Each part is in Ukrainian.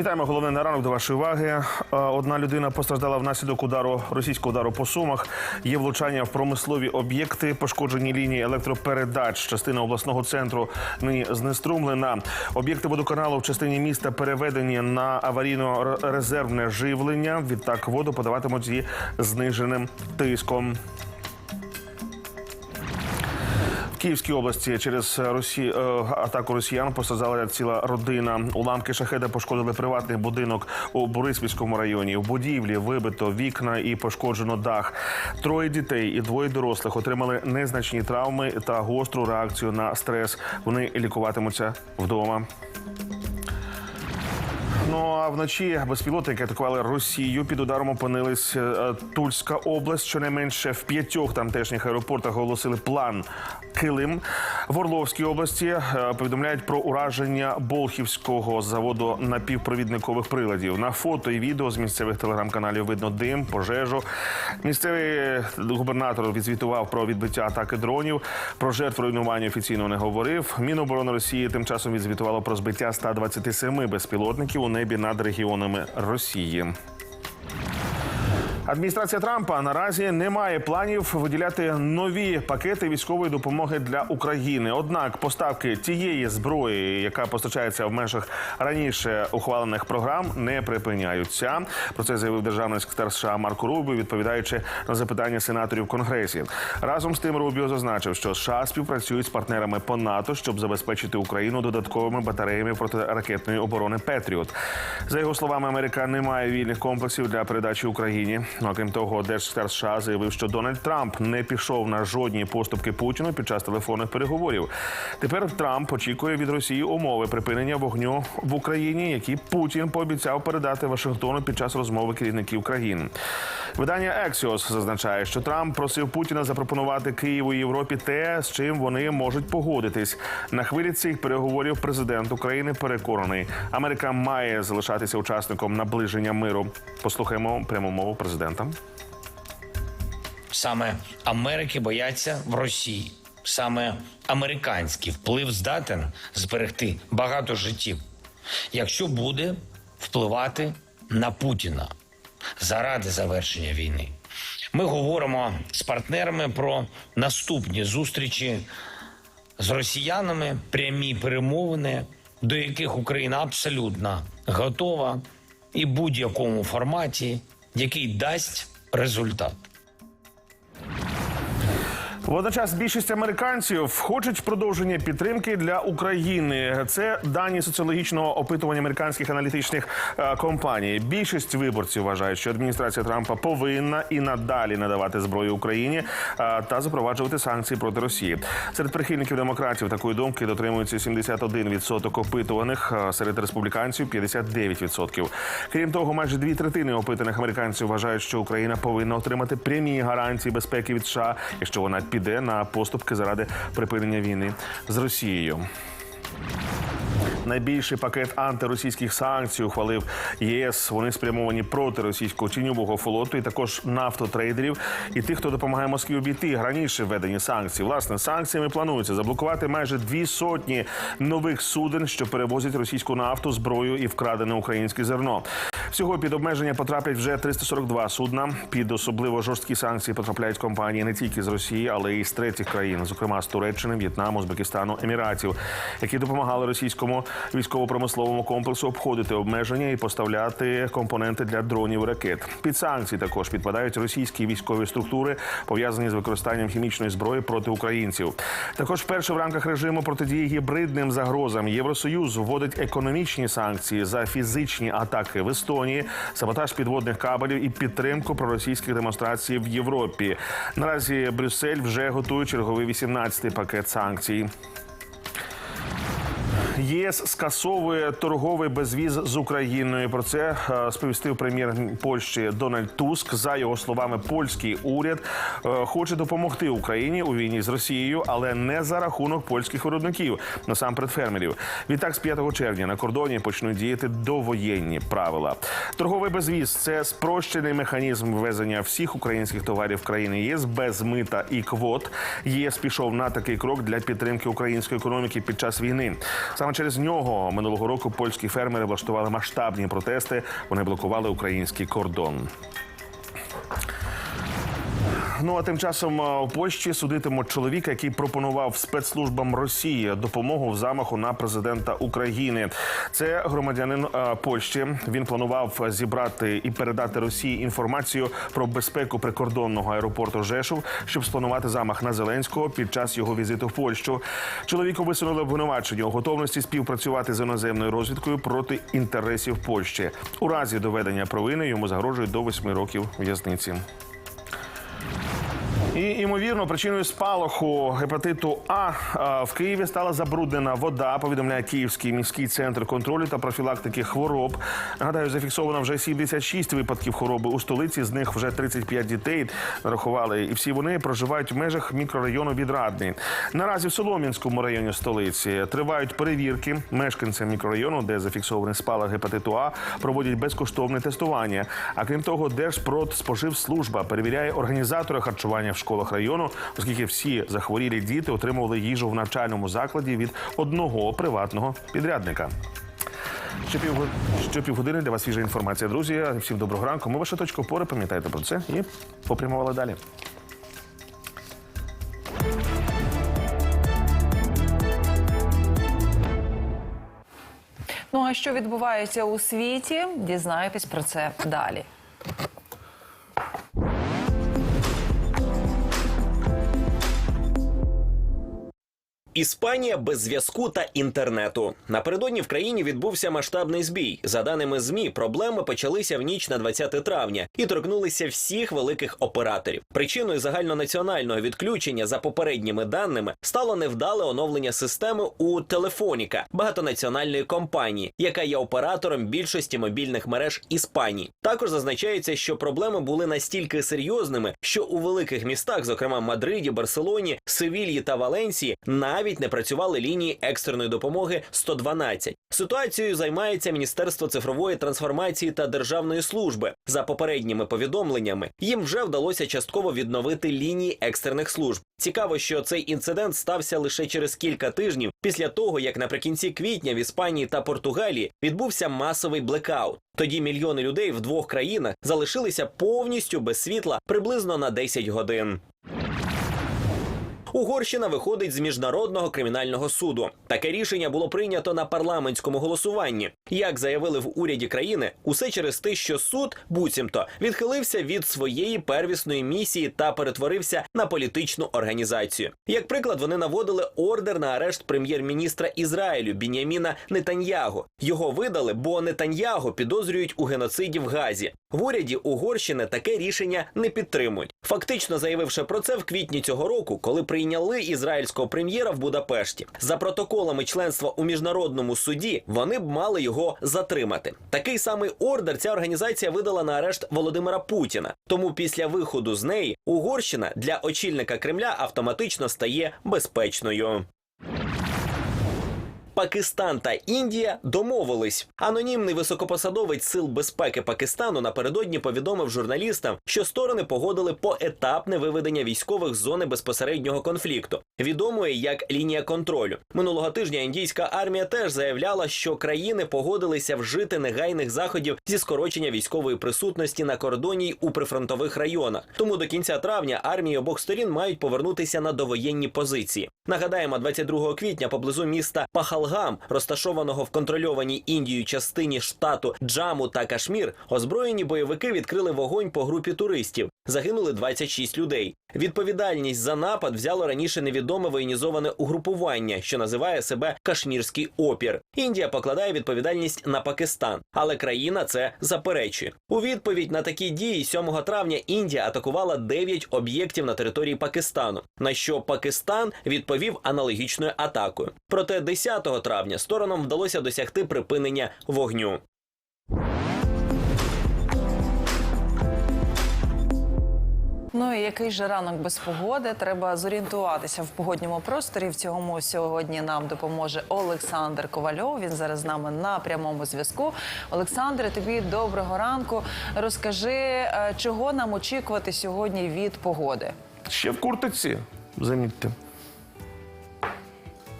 Вітаємо головне на ранок до вашої уваги. Е, Одна людина постраждала внаслідок удару російського удару по сумах. Є влучання в промислові об'єкти, пошкоджені лінії електропередач. Частина обласного центру нині знеструмлена. Об'єкти водоканалу в частині міста переведені на аварійно-резервне живлення. Відтак воду подаватимуть зі зниженим тиском. Київській області через Росі... е, атаку росіян постраждала ціла родина. Уламки шахеда пошкодили приватний будинок у Бориспільському районі. В будівлі вибито вікна і пошкоджено дах. Троє дітей і двоє дорослих отримали незначні травми та гостру реакцію на стрес. Вони лікуватимуться вдома. Ну а вночі безпілотники атакували Росію. Під ударом опинились е, Тульська область. Щонайменше в п'ятьох тамтешніх аеропортах оголосили план Килим. В Орловській області е, повідомляють про ураження Болхівського заводу напівпровідникових приладів. На фото і відео з місцевих телеграм-каналів видно дим, пожежу. Місцевий губернатор відзвітував про відбиття атаки дронів. Про жертв руйнування офіційно не говорив. Міноборони Росії тим часом відзвітувало про збиття 127 безпілотників у небі над регіонами Росії. Адміністрація Трампа наразі не має планів виділяти нові пакети військової допомоги для України. Однак поставки тієї зброї, яка постачається в межах раніше ухвалених програм, не припиняються. Про це заявив державний секретар США Марко Рубіо, відповідаючи на запитання сенаторів в Конгресі. Разом з тим Рубіо зазначив, що США співпрацюють з партнерами по НАТО, щоб забезпечити Україну додатковими батареями протиракетної оборони Петріот. За його словами, Америка не має вільних комплексів для передачі Україні. Ну, крім того, держсекретар США заявив, що Дональд Трамп не пішов на жодні поступки Путіну під час телефонних переговорів. Тепер Трамп очікує від Росії умови припинення вогню в Україні, які Путін пообіцяв передати Вашингтону під час розмови керівників країн. Видання Axios зазначає, що Трамп просив Путіна запропонувати Києву і Європі те, з чим вони можуть погодитись. На хвилі цих переговорів президент України переконаний, Америка має залишатися учасником наближення миру. Послухаємо пряму мову президента. Саме Америки бояться в Росії. Саме американський вплив здатен зберегти багато життів, якщо буде впливати на Путіна заради завершення війни. Ми говоримо з партнерами про наступні зустрічі з росіянами, прямі перемовини, до яких Україна абсолютно готова, і будь-якому форматі, який дасть результат. Водночас більшість американців хочуть продовження підтримки для України. Це дані соціологічного опитування американських аналітичних е, компаній. Більшість виборців вважають, що адміністрація Трампа повинна і надалі надавати зброю Україні е, та запроваджувати санкції проти Росії. Серед прихильників демократів такої думки дотримується 71% опитуваних, е, серед республіканців 59%. Крім того, майже дві третини опитаних американців вважають, що Україна повинна отримати прямі гарантії безпеки від США, якщо вона піде на поступки заради припинення війни з Росією. Найбільший пакет антиросійських санкцій ухвалив ЄС. Вони спрямовані проти російського тіньового флоту і також нафтотрейдерів і тих, хто допомагає Москві обійти раніше введені санкції. Власне, санкціями планується заблокувати майже дві сотні нових суден, що перевозять російську нафту, зброю і вкрадене українське зерно. Всього під обмеження потраплять вже 342 судна. Під особливо жорсткі санкції потрапляють компанії не тільки з Росії, але й з третіх країн, зокрема з Туреччини, В'єтнаму, Узбекистану, Еміратів, які допомагали російському військово-промисловому комплексу обходити обмеження і поставляти компоненти для дронів і ракет. Під санкції також підпадають російські військові структури, пов'язані з використанням хімічної зброї проти українців. Також вперше в рамках режиму протидії гібридним загрозам Євросоюз вводить економічні санкції за фізичні атаки в Естонії, саботаж підводних кабелів і підтримку проросійських демонстрацій в Європі. Наразі Брюссель вже готує черговий 18-й пакет санкцій. ЄС скасовує торговий безвіз з Україною. Про це е, сповістив прем'єр Польщі Дональд Туск. За його словами, польський уряд е, хоче допомогти Україні у війні з Росією, але не за рахунок польських виробників, насамперед фермерів. Відтак, з 5 червня на кордоні почнуть діяти довоєнні правила. Торговий безвіз це спрощений механізм ввезення всіх українських товарів в країни ЄС без мита і квот. ЄС пішов на такий крок для підтримки української економіки під час війни. Саме Саме через нього минулого року польські фермери влаштували масштабні протести. Вони блокували український кордон. Ну а тим часом е, у Польщі судитимуть чоловіка, який пропонував спецслужбам Росії допомогу в замаху на президента України. Це громадянин е, Польщі. Він планував зібрати і передати Росії інформацію про безпеку прикордонного аеропорту Жешув, щоб спланувати замах на Зеленського під час його візиту в Польщу. Чоловіку висунули обвинувачення у готовності співпрацювати з іноземною розвідкою проти інтересів Польщі. У разі доведення провини йому загрожує до восьми років в'язниці. І ймовірно, причиною спалаху гепатиту А а, в Києві стала забруднена вода. Повідомляє Київський міський центр контролю та профілактики хвороб. Нагадаю, зафіксовано вже 76 випадків хвороби у столиці. З них вже 35 дітей нарахували, і всі вони проживають в межах мікрорайону Відрадний. Наразі в Солом'янському районі столиці тривають перевірки. Мешканцям мікрорайону, де зафіксований спалах гепатиту А, проводять безкоштовне тестування. А крім того, Держпродспоживслужба перевіряє організатори харчування в школах району, оскільки всі захворілі діти отримували їжу в навчальному закладі від одного приватного підрядника. Ще півго- ще півгодини для вас свіжа інформація. Друзі, всім доброго ранку. Ми ваша точка опори, пам'ятайте про це і попрямували далі. Ну а що відбувається у світі? Дізнаєтесь про це далі. Іспанія без зв'язку та інтернету. Напередодні в країні відбувся масштабний збій. За даними змі, проблеми почалися в ніч на 20 травня і торкнулися всіх великих операторів. Причиною загальнонаціонального відключення, за попередніми даними, стало невдале оновлення системи у Телефоніка, багатонаціональної компанії, яка є оператором більшості мобільних мереж Іспанії. Також зазначається, що проблеми були настільки серйозними, що у великих містах, зокрема Мадриді, Барселоні, Севільї та Валенсії, навіть не працювали лінії екстреної допомоги 112. Ситуацією займається Міністерство цифрової трансформації та державної служби. За попередніми повідомленнями їм вже вдалося частково відновити лінії екстрених служб. Цікаво, що цей інцидент стався лише через кілька тижнів після того, як наприкінці квітня в Іспанії та Португалії відбувся масовий блекаут. Тоді мільйони людей в двох країнах залишилися повністю без світла приблизно на 10 годин. Угорщина виходить з міжнародного кримінального суду. Таке рішення було прийнято на парламентському голосуванні. Як заявили в уряді країни, усе через те, що суд буцімто відхилився від своєї первісної місії та перетворився на політичну організацію. Як приклад, вони наводили ордер на арешт прем'єр-міністра Ізраїлю Біняміна Нетаньягу. Його видали, бо Нетаньягу підозрюють у геноциді в Газі. В уряді Угорщини таке рішення не підтримують. Фактично заявивши про це в квітні цього року, коли прийняли ізраїльського прем'єра в Будапешті. За протоколами членства у міжнародному суді вони б мали його затримати. Такий самий ордер ця організація видала на арешт Володимира Путіна. Тому після виходу з неї Угорщина для очільника Кремля автоматично стає безпечною. Пакистан та Індія домовились. Анонімний високопосадовець сил безпеки Пакистану напередодні повідомив журналістам, що сторони погодили поетапне виведення військових з зони безпосереднього конфлікту, відомої як лінія контролю. Минулого тижня індійська армія теж заявляла, що країни погодилися вжити негайних заходів зі скорочення військової присутності на кордоні й у прифронтових районах. Тому до кінця травня армії обох сторін мають повернутися на довоєнні позиції. Нагадаємо, 22 квітня поблизу міста Пахалгам, розташованого в контрольованій Індією частині штату Джаму та Кашмір, озброєні бойовики відкрили вогонь по групі туристів. Загинули 26 людей. Відповідальність за напад взяло раніше невідоме воєнізоване угрупування, що називає себе Кашмірський опір. Індія покладає відповідальність на Пакистан, але країна це заперечує. У відповідь на такі дії 7 травня Індія атакувала 9 об'єктів на території Пакистану, на що Пакистан відповів аналогічною атакою. Проте 10 травня сторонам вдалося досягти припинення вогню. Ну і який же ранок без погоди? Треба зорієнтуватися в погодньому просторі. В цьому сьогодні нам допоможе Олександр Ковальов. Він зараз з нами на прямому зв'язку. Олександре, тобі доброго ранку. Розкажи, е, чого нам очікувати сьогодні від погоди? Ще в куртиці, замітьте.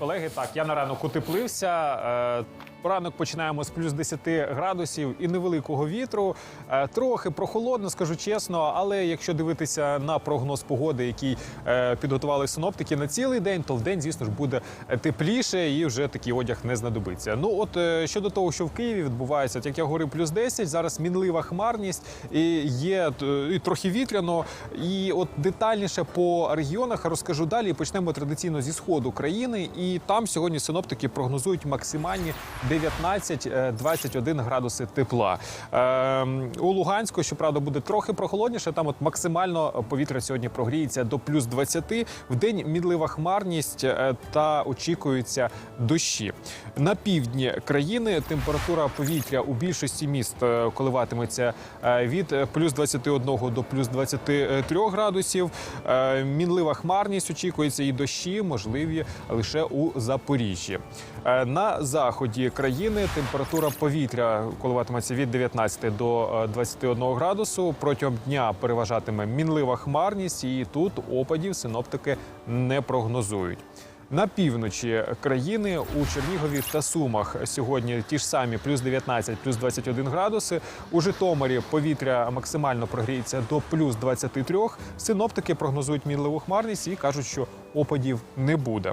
Колеги. Так, я на ранок утеплився. Ранок починаємо з плюс 10 градусів і невеликого вітру. Е, Трохи прохолодно, скажу чесно. Але якщо дивитися на прогноз погоди, який е, підготували синоптики на цілий день, то в день, звісно ж, буде тепліше і вже такий одяг не знадобиться. Ну от е, щодо того, що в Києві відбувається, як я говорив, плюс 10, зараз мінлива хмарність і є і трохи вітряно. І от детальніше по регіонах розкажу далі. Почнемо традиційно зі сходу країни. І там сьогодні синоптики прогнозують максимальні 19-21 градуси тепла. Ем, у Луганську, щоправда, буде трохи прохолодніше. Там от максимально повітря сьогодні прогріється до плюс 20. В день мінлива хмарність е, та очікуються дощі. На півдні країни температура повітря у більшості міст е, коливатиметься е, від е, плюс 21 до плюс 23 градусів. Е, Мінлива хмарність очікується і дощі можливі лише у Запоріжжі. Е, На заході країни температура повітря коливатиметься від 19 до е, 21 градусу. Протягом дня переважатиме мінлива хмарність, і тут опадів синоптики не прогнозують. На півночі країни у Чернігові та Сумах сьогодні ті ж самі плюс 19, плюс 21 градуси. У Житомирі повітря максимально прогріється до плюс 23. Синоптики прогнозують мінливу хмарність і кажуть, що опадів не буде.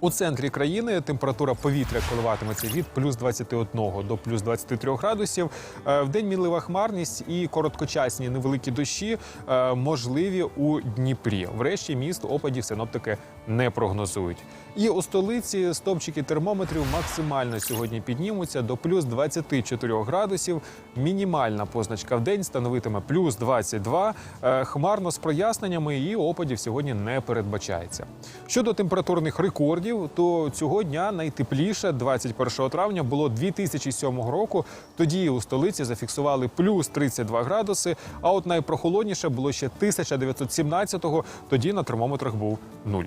У центрі країни температура повітря коливатиметься від плюс 21 до плюс 23 градусів. Е, В день мінлива хмарність і короткочасні невеликі дощі е, можливі у Дніпрі. Врешті міст опадів синоптики не прогнозують. І у столиці стопчики термометрів максимально сьогодні піднімуться до плюс 24 градусів. Мінімальна позначка в день становитиме плюс 22. Е, Хмарно з проясненнями і опадів сьогодні не передбачається. Щодо температурних рекордів, то цього дня найтепліше, 21 травня, було 2007 року. Тоді у столиці зафіксували плюс 32 градуси. А от найпрохолодніше було ще 1917-го. Тоді на термометрах був нуль.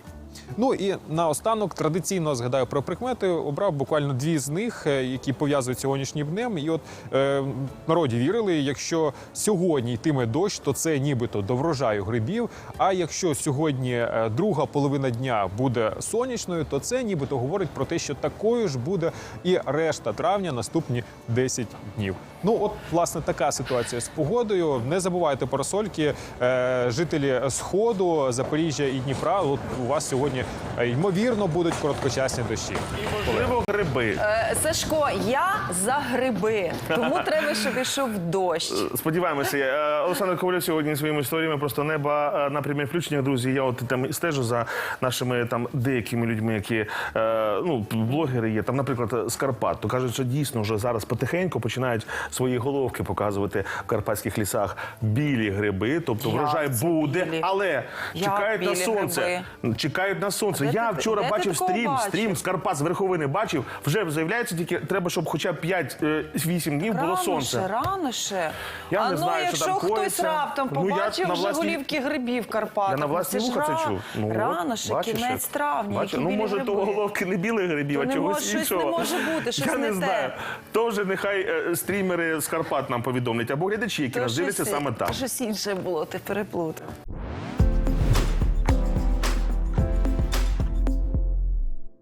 Ну і наостанок традиційно згадаю про прикмети. Обрав буквально дві з них, е, які пов'язують сьогоднішнім днем. І от е, народі вірили, якщо сьогодні йтиме дощ, то це нібито до врожаю грибів. А якщо сьогодні е, друга половина дня буде сонячною, то це нібито говорить про те, що такою ж буде і решта травня наступні 10 днів. Ну от власне така ситуація з погодою. Не забувайте парасольки, е, жителі сходу, Запоріжжя і Дніпра. От у вас сьогодні е, ймовірно будуть короткочасні дощі. Можливо, гриби. Е, Сашко, я за гриби, тому треба, щоб ішов дощ. Сподіваємося, Олександр Ковальов сьогодні своїми історіями просто неба на прямих включеннях. Друзі, я от там стежу за нашими там деякими людьми, які е, ну блогери є. Там, наприклад, з Карпат. То кажуть, що дійсно вже зараз потихеньку починають свої головки показувати в карпатських лісах білі гриби. Тобто Як врожай це буде, білі? але Як чекають на білі сонце. Чекають на сонце. Де Я ти- вчора де ти бачив такого стрім, бачив? стрім з Карпат з верховини бачив. Вже заявляється тільки треба, щоб хоча б 5-8 днів було Рано сонце. ще, рано ще. Я а не ну, знаю, що якщо там хтось коїться. раптом Ну, я побачив на вже власні- голівки грибів Карпатах. Я на ну, власні це ж вуха це ра- чув. Ну, рано ще, бачиш, кінець травня. Бачиш, які ну білі може гриби. то головки не білих грибів, То а не чогось може- щось не іншого. може бути, щось Я не не те. знаю. То вже нехай е, стрімери з Карпат нам повідомлять, або глядачі, які То нас дивляться саме там. Щось інше було, ти переплутав.